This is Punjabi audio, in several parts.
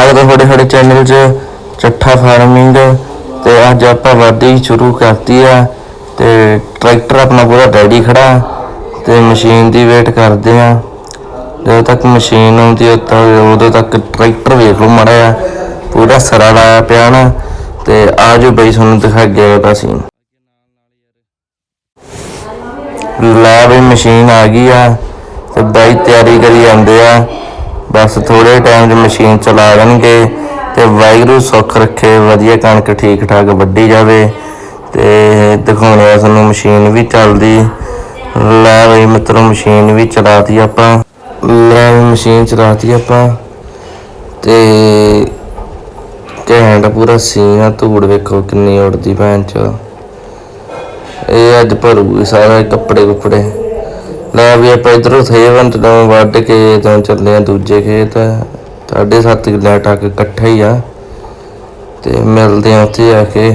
ਸਵਾਗਤ ਹੈ ਤੁਹਾਡੇ ਸਾਡੇ ਚੈਨਲ 'ਚ ਚੱਠਾ ਫਾਰਮਿੰਗ ਤੇ ਅੱਜ ਆਪਾਂ ਵਾਢੀ ਸ਼ੁਰੂ ਕਰਤੀ ਆ ਤੇ ਟਰੈਕਟਰ ਆਪਣਾ ਪੂਰਾ ਰੈਡੀ ਖੜਾ ਤੇ ਮਸ਼ੀਨ ਦੀ ਵੇਟ ਕਰਦੇ ਆ। ਜਦੋਂ ਤੱਕ ਮਸ਼ੀਨ ਆਉਂਦੀ ਹੈ ਤਾਂ ਉਦੋਂ ਤੱਕ ਟਰੈਕਟਰ ਵੇਖ ਲਓ ਮਾੜਾ ਆ ਪੂਰਾ ਸਰਾ ਲਾਇਆ ਪਿਆ ਨਾ। ਤੇ ਆਜੋ ਬਈ ਤੁਹਾਨੂੰ ਦਿਖਾ ਗਿਆ ਉਹਦਾ ਸੀਨ ਲੈ ਬਈ ਮਸ਼ੀਨ ਆ ਗਈ ਆ ਤੇ ਬਾਈ ਤਿਆਰੀ ਕਰੀ ਜਾਂਦੇ ਆ। ਬਸ ਥੋੜੇ ਟਾਈਮ 'ਚ ਮਸ਼ੀਨ ਚਲਾ ਦੇਣਗੇ ਤੇ ਵਾਹਿਗੁਰੂ ਸੁੱਖ ਰੱਖੇ, ਵਧੀਆ ਕਣਕ ਠੀਕ ਠਾਕ ਵੱਢੀ ਜਾਵੇ ਤੇ ਦਿਖਾਉਣੇ ਆ ਤੁਹਾਨੂੰ ਮਸ਼ੀਨ ਵੀ ਚੱਲਦੀ। ਲੈ ਬਈ ਮਿੱਤਰੋ ਮਸ਼ੀਨ ਵੀ ਚਲਾਤੀ ਆਪਾਂ। ਲੈ ਵੀ ਮਸ਼ੀਨ ਚਲਾਤੀ ਆਪਾਂ ਤੇ ਘੈਂਟ ਪੂਰਾ ਸੀਨ ਆ, ਧੂੜ ਵੇਖੋ ਕਿੰਨੀ ਉੜਦੀ ਭੈਣ ਚ ਇਹ ਅੱਜ ਭਰੂਗੀ ਸਾਰਾ ਕੱਪੜੇ ਕੁਪੜੇ। ਲੈ ਵੀ ਆਪਾਂ ਇਧਰੋਂ ਥੇਵੰਤ ਤੋਂ ਵੱਢ ਕੇ ਤਾਂ ਚੱਲੇ ਆ ਦੂਜੇ ਖੇਤ, ਸਾਢੇ ਸੱਤ ਕਿੱਲੇ ਟੱਕ ਇਕੱਠਾ ਹੀ ਆ ਤੇ ਮਿਲਦੇ ਆ ਉੱਥੇ ਆ ਕੇ।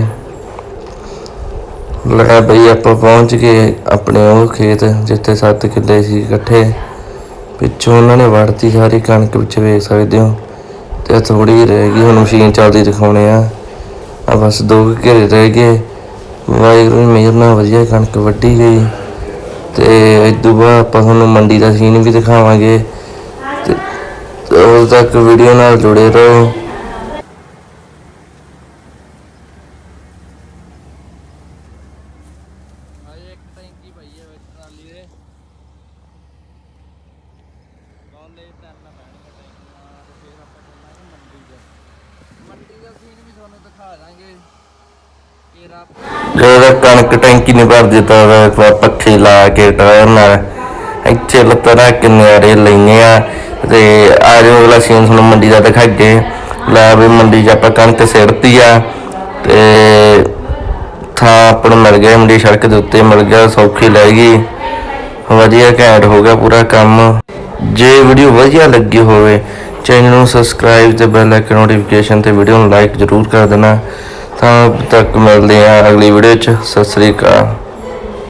ਲੈ ਬਈ ਆਪਾਂ ਪਹੁੰਚ ਗਏ ਆਪਣੇ ਉਹ ਖੇਤ ਜਿੱਥੇ 7 ਕਿੱਲੇ ਸੀ ਇਕੱਠੇ। ਪਿੱਛੋਂ ਉਹਨਾਂ ਨੇ ਵੜਤੀ ਸਾਰੀ ਕਣਕ ਵਿੱਚ ਵੇਖ ਸਕਦੇ ਹੋ ਤੇ ਥੋੜੀ ਰਹਿ ਗਈ, ਹੁਣ ਮਸ਼ੀਨ ਚੱਲਦੀ ਦਿਖਾਉਣੇ ਆ। ਆ ਬਸ ਦੋ ਕੁ ਘੇਰੇ ਰਹਿ ਗਏ। ਵਾਹਿਗੁਰੂ ਦੀ ਮਿਹਰ ਨਾਲ ਵਧੀਆ ਕਣਕ ਵੱਢੀ ਗਈ। ਤੇ ਇਦੋਂ ਬਾਅਦ ਆਪਾਂ ਤੁਹਾਨੂੰ ਮੰਡੀ ਦਾ ਸੀਨ ਵੀ ਦਿਖਾਵਾਂਗੇ ਤੇ ਉਦੋਂ ਤੱਕ ਵੀਡੀਓ ਨਾਲ ਜੁੜੇ ਰਹੋ। ਮੰਡੀ ਦਾ ਸੀਨ ਵੀ ਤੁਹਾਨੂੰ ਦਿਖਾ ਦਾਂਗੇ। ਜਦੋਂ ਤੱਕ ਕਣਕ ਟੈਂਕੀ ਨਹੀਂ ਭਰ ਦਿੱਤਾ ਤਾਂ ਆਪਾਂ ਪੱਖੇ ਲਾ ਕੇ ਟਾਇਰ ਨਾਲ। ਇੱਥੇ ਲੱਤਾਂ ਕੇ ਨਿਆਰੇ ਲੈਨੇ ਆ ਤੇ ਆ ਜੋ ਅਗਲਾ ਸੀਨ ਤੁਹਾਨੂੰ ਮੰਡੀ ਦਾ ਦਿਖਾਗੇ ਲੈ ਵੀ ਮੰਡੀ 'ਚ ਆਪਾਂ ਕਣਕ ਸਿਰਤੀ ਆ ਤੇ ਥਾਂ ਆਪਾਂ ਨੂੰ ਮਿਲ ਗਿਆ, ਮੰਡੀ ਸੜਕ ਦੇ ਉੱਤੇ ਮਿਲ ਗਿਆ, ਸੌਖੀ ਲੈ ਗਈ। ਵਧੀਆ ਘੈਂਟ ਹੋ ਗਿਆ ਪੂਰਾ ਕੰਮ। ਜੇ ਵੀਡੀਓ ਵਧੀਆ ਲੱਗੀ ਹੋਵੇ, ਚੈਨਲ ਨੂੰ ਸਬਸਕ੍ਰਾਈਬ ਤੇ ਬੈਲ ਆਈਕਨ ਨੋਟੀਫਿਕੇਸ਼ਨ ਤੇ ਵੀਡੀਓ ਨੂੰ ਲਾਈਕ ਜ਼ਰੂਰ ਕਰ ਦੇਣਾ। ਤਾਂ ਤੱਕ ਮਿਲਦੇ ਆ ਅਗਲੀ ਵੀਡੀਓ ਚ। ਸਤਿ ਸ੍ਰੀ ਅਕਾਲ।